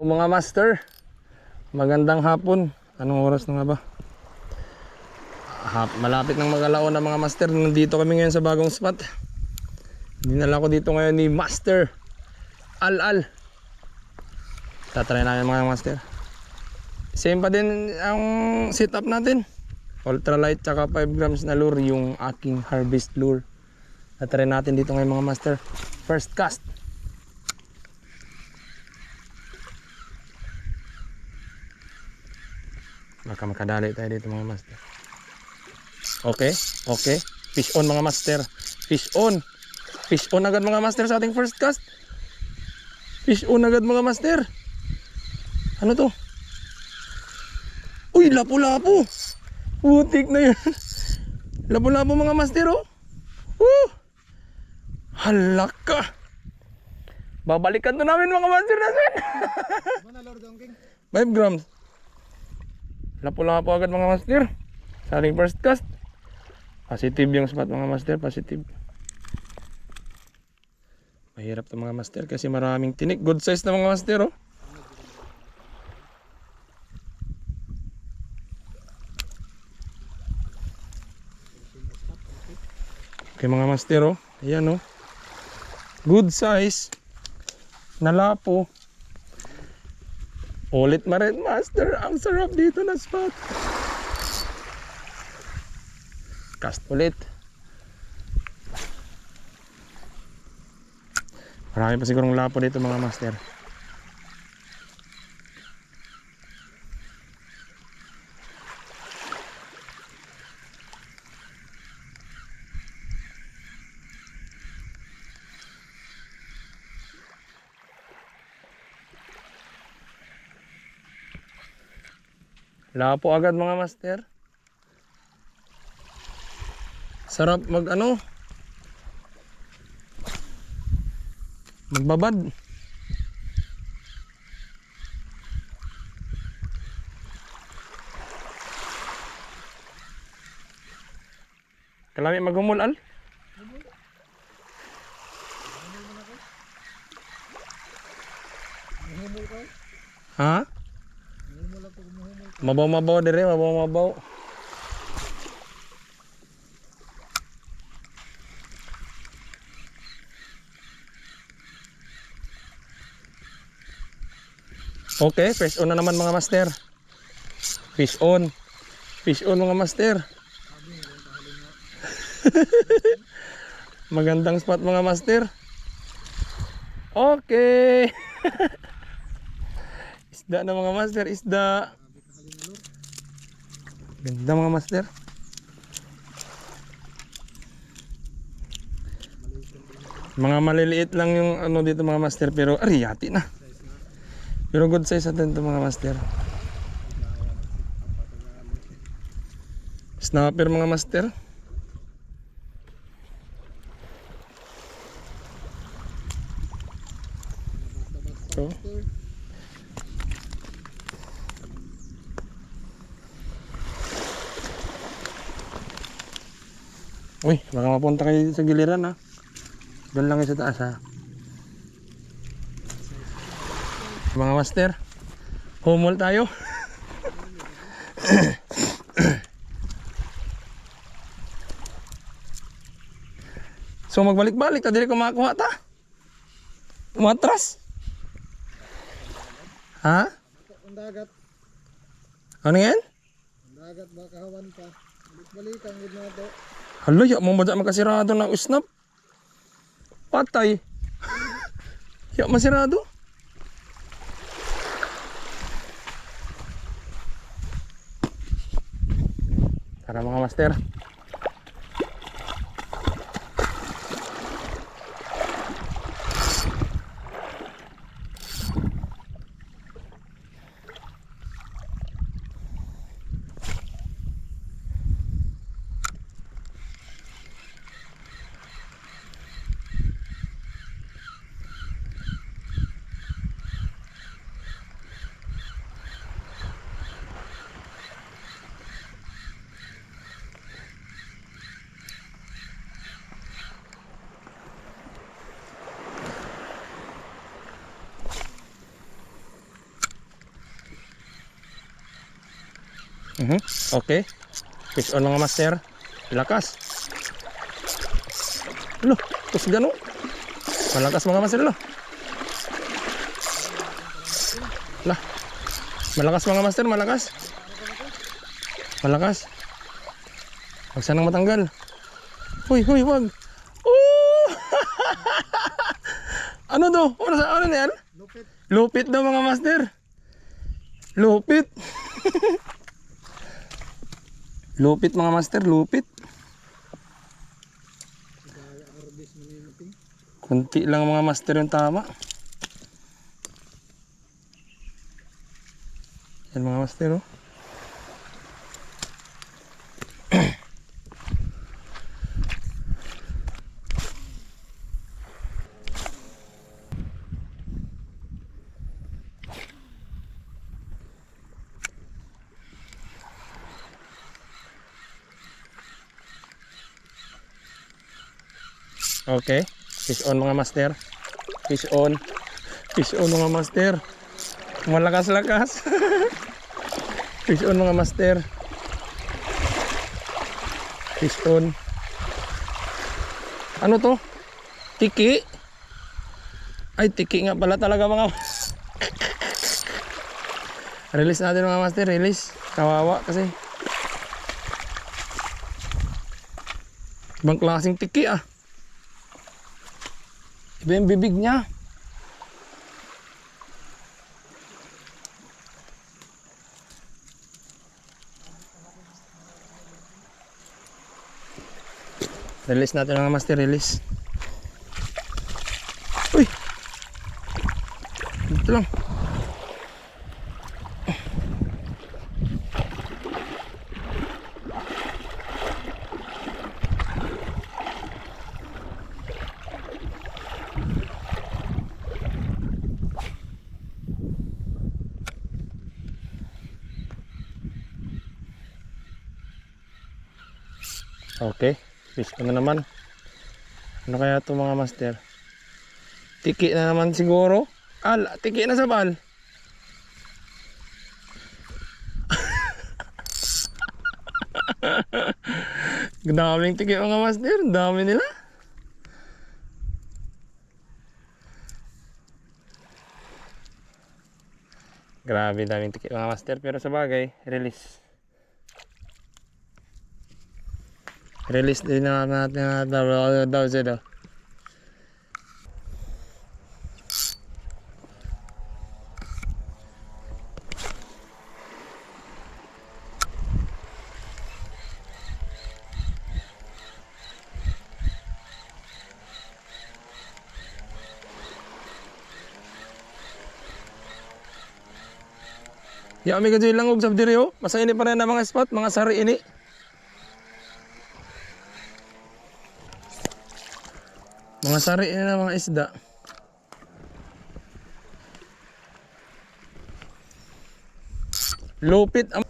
Mga master, magandang hapon. Anong oras na nga ba? Hap, malapit ng magalaon na mga master. Nandito kami ngayon sa bagong spot. Dinala ko dito ngayon ni Master Al-Al. Tatry namin mga master. Same pa din ang setup natin. Ultralight tsaka 5 grams na lure yung aking harvest lure. Tatry natin dito ngayon mga master. First cast. Baka makadali tayo dito mga master. Okay, okay. Fish on mga master. Fish on. Fish on agad mga master sa ating first cast. Fish on agad mga master. Ano to? Uy, lapo-lapo. Putik na yun. Lapo-lapo mga master oh. Woo! Halaka. Babalikan to namin mga master natin. Mana Lord Dongking? 5 grams. Lapo-lapo agad mga master. Sa ating first cast. Positive yung spot mga master. Positive. Mahirap to mga master kasi maraming tinik. Good size na mga master oh. Okay mga master oh. Ayan oh. Good size. Nalapo. Ulit ma master. Ang sarap dito na spot. Cast ulit. Marami pa sigurong lapo dito mga master. Lapo agad mga master. Sarap mag ano? Magbabad. Kalami maghumul al? Humul ka? Ha? Humul ako gumuhumul. Mabaw mabaw dire, mabaw mabaw. Okay, fish on na naman mga master. Fish on. Fish on mga master. Magandang spot mga master. Okay. isda na mga master, isda. Ganda mga master. Mga maliliit lang yung ano dito mga master pero ariyati na. Pero good size natin ito mga master. Snapper mga master. So, baka mapunta kayo sa giliran ha. Doon lang kayo sa taas ha. Mga master, humol tayo. so magbalik-balik ta dili ko makakuha ta. Umatras. Ha? Ang dagat. Ano yan? Ang dagat ba kahawan pa. Balik-balik ang gud na to. Hala, ya mo ba makasirado ng usnap? Patay. ya masirado. Tara mga master. Mhm. Okay. Fish on mga master. Lakas. Lo, tus gano. Malakas mga master lo. Lah. Malakas mga master, malakas. Malakas. Huwag sanang matanggal. Huy, huy, wag. Oh! ano to? Ano, sa- ano na yan? Lupit. Lupit daw mga master. Lupit. lupit mga master, lupit. Kunti lang mga master yung tama. Yan mga master oh. Okay. Fish on mga master. Fish on. Fish on mga master. Malakas-lakas. Fish on mga master. Fish on. Ano to? Tiki? Ay, tiki nga pala talaga mga Release natin mga master, release. Kawawa kasi. Ibang klaseng tiki ah. Iba yung bibig niya. Release natin mga master, release. Uy! Dito lang. Okay, fish ko na naman. Ano kaya to mga master? Tiki na naman siguro. Al, tiki na sa bal. Daming tiki mga master, dami nila. Grabe daming tiki mga master pero sa bagay, release. Release din na natin na daw daw daw. Ya, gadyo lang og sabdiri oh. Masa ini pa rin na mga spot, mga sari ini. Mga sari na mga isda. Lupit ang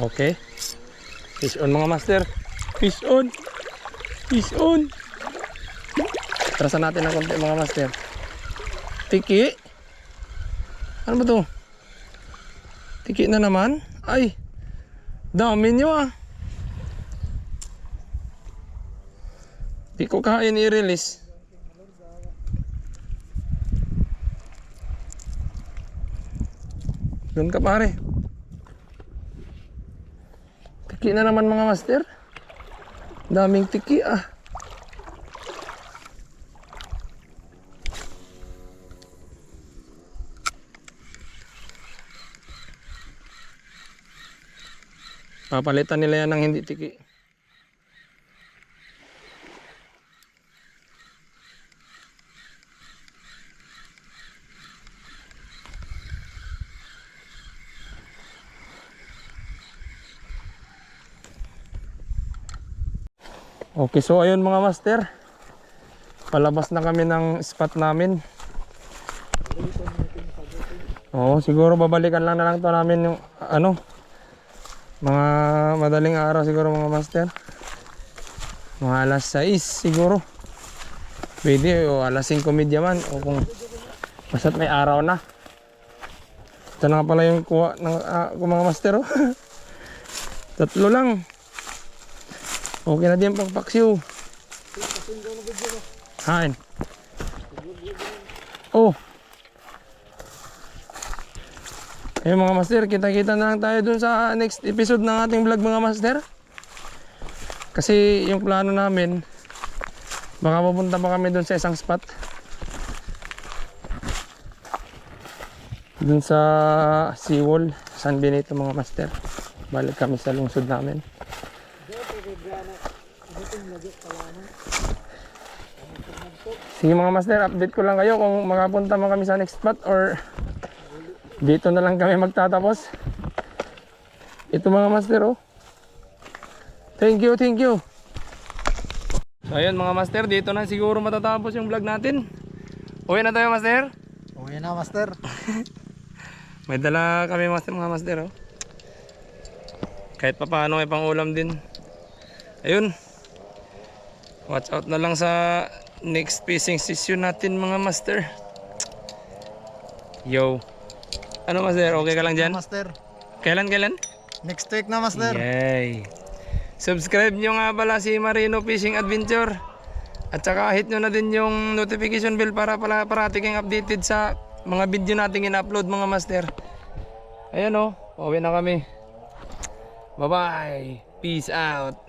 Okay. Fish on mga master. Fish on. Fish on. Tarasan natin ng konti mga master. Tiki. Ano ba to? Tiki na naman? Ay, dami nyo ah. Di ko kain i-release. Doon ka pare. Tiki na naman mga master. Daming tiki ah. Papalitan nila yan ng hindi tiki. Okay, so ayun mga master. Palabas na kami ng spot namin. Oo, siguro babalikan lang na lang to namin yung ano, mga madaling araw siguro mga master. Mga alas 6 siguro. Pwede o alas 5 media man o kung basta't may araw na. Ito na pala yung kuha ng ng mga master oh. Tatlo lang. Okay na din pang paksiw. Hain. Oh. Ayun mga master, kita-kita na lang tayo dun sa next episode ng ating vlog mga master. Kasi yung plano namin, baka pupunta pa kami dun sa isang spot. Dun sa seawall, San Benito mga master. Balik kami sa lungsod namin. Sige mga master, update ko lang kayo kung makapunta man kami sa next spot or dito na lang kami magtatapos. Ito mga master oh. Thank you, thank you. So ayun mga master, dito na siguro matatapos yung vlog natin. Uwi na tayo master. Okay na, master. May dala kami master mga master oh. Kahit pa paano may pangulam din. Ayun. Watch out na lang sa next fishing session natin mga master. Yo. Ano master? Okay ka lang dyan? Master. Kailan kailan? Next week na, master. Yay. Subscribe nyo nga pala si Marino Fishing Adventure. At saka hit nyo na din yung notification bell para pala parati kayong updated sa mga video nating in-upload mga master. Ayan o, oh, uwi na kami. Bye bye. Peace out.